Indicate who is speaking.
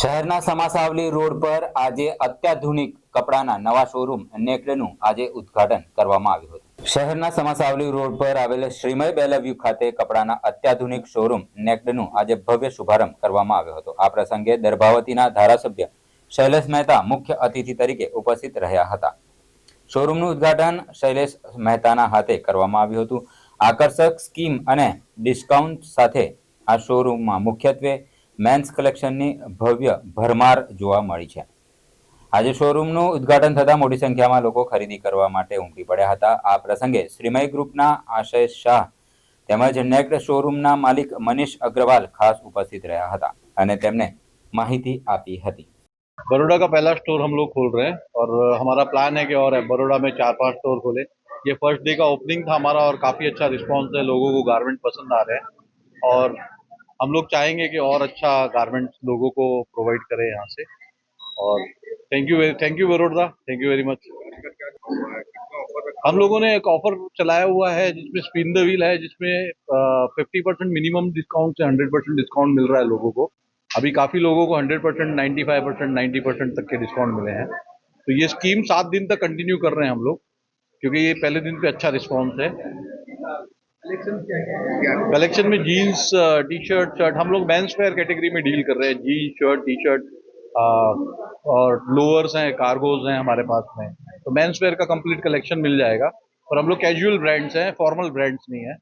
Speaker 1: શહેરના સમાસાવલી રોડ પર આજે અત્યાધુનિક કપડાના નવા શોરૂમ નેકડનું આજે ઉદ્ઘાટન કરવામાં આવ્યું હતું. શહેરના સમાસાવલી રોડ પર આવેલ શ્રીમય બેલવ્યુ ખાતે કપડાના અત્યાધુનિક શોરૂમ નેકડનું આજે ભવ્ય શુભારંભ કરવામાં આવ્યો હતો. આ પ્રસંગે દર્ભાવતીના ધારાસભ્ય શૈલેષ મહેતા મુખ્ય અતિથિ તરીકે ઉપસ્થિત રહ્યા હતા. શોરૂમનું ઉદ્ઘાટન શૈલેષ મહેતાના હાથે કરવામાં આવ્યું હતું. આકર્ષક સ્કીમ અને ડિસ્કાઉન્ટ સાથે આ શોરૂમમાં મુખ્યત્વે મેન્સ કલેક્શનની ભવ્ય ભરમાર જોવા મળી છે. આજે શોરૂમનું ઉદ્ઘાટન થતાં મોટી સંખ્યામાં લોકો ખરીદી કરવા માટે ઉમટી પડ્યા હતા. આ પ્રસંગે શ્રીમય ગ્રુપના આશય શાહ તેમજ નેક્ડ શોરૂમના માલિક મનીષ અગ્રવાલ ખાસ ઉપસ્થિત રહ્યા હતા અને તેમને માહિતી આપી હતી.
Speaker 2: બરોડા का પહેલા સ્ટોર हम लोग खोल रहे हैं और हमारा प्लान है कि और बड़ोड़ा में चार पांच स्टोर खोले ये फर्स्ट डे का ओपनिंग था हमारा और काफ़ी अच्छा रिस्पांस है लोगों को गारमेंट पसंद आ रहे हैं और हम लोग चाहेंगे कि और अच्छा गारमेंट लोगों को प्रोवाइड करें यहाँ से। और thank you thank you Baroda thank you very much हम लोगों ने एक ऑफ़र चलाया हुआ है जिसमें स्पिन द व्हील है, जिसमें फिफ्टी परसेंट मिनिमम डिस्काउंट से हंड्रेड परसेंट डिस्काउंट मिल रहा है लोगों को। अभी काफ़ी लोगों को hundred percent ninety five percent ninety percent तक के डिस्काउंट मिले हैं। तो ये स्कीम सात दिन तक कंटिन्यू कर रहे हैं हम लोग, क्योंकि ये पहले दिन पे अच्छा रिस्पॉन्स है। कलेक्शन में जीन्स टी शर्ट शर्ट हम लोग वेयर कैटेगरी में डील कर रहे हैं। जीन्स शर्ट टी शर्ट और लोअर्स हैं कार्गोज हैं हमारे पास में। तो वेयर का कंप्लीट कलेक्शन मिल जाएगा। और हम लोग कैजुअल ब्रांड्स हैं फॉर्मल ब्रांड्स नहीं है।